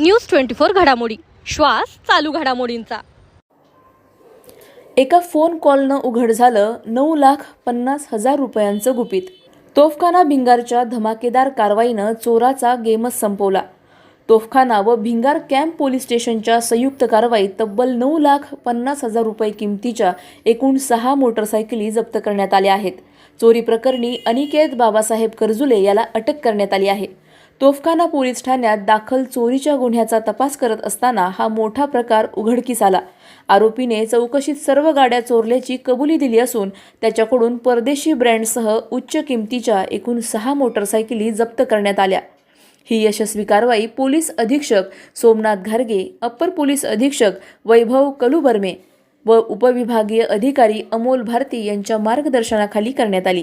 News twenty four घडामोडी. श्वास चालू घडामोडींचा. एका फोन कॉलनं उघड झालं नऊ लाख पन्नास हजार रुपयांचं गुपित. तोफखाना भिंगारच्या धमाकेदार कारवाईनं चोराचा गेमच संपवला. तोफखाना व भिंगार कॅम्प पोलीस स्टेशनच्या संयुक्त कारवाईत तब्बल नऊ लाख पन्नास हजार रुपये किमतीच्या एकूण सहा मोटरसायकली जप्त करण्यात आल्या आहेत. चोरी प्रकरणी अनिकेत बाबासाहेब करजुले याला अटक करण्यात आली आहे. तोफखाना पोलीस ठाण्यात दाखल चोरीच्या गुन्ह्याचा तपास करत असताना हा मोठा प्रकार उघडकीस आला. आरोपीने चौकशीत सर्व गाड्या चोरल्याची कबुली दिली असून त्याच्याकडून परदेशी ब्रँडसह उच्च किमतीच्या एकूण सहा मोटरसायकली जप्त करण्यात आल्या. ही यशस्वी कारवाई पोलीस अधीक्षक सोमनाथ घारगे अप्पर पोलीस अधीक्षक वैभव कलुबर्मे व उपविभागीय अधिकारी अमोल भारती यांच्या मार्गदर्शनाखाली करण्यात आली.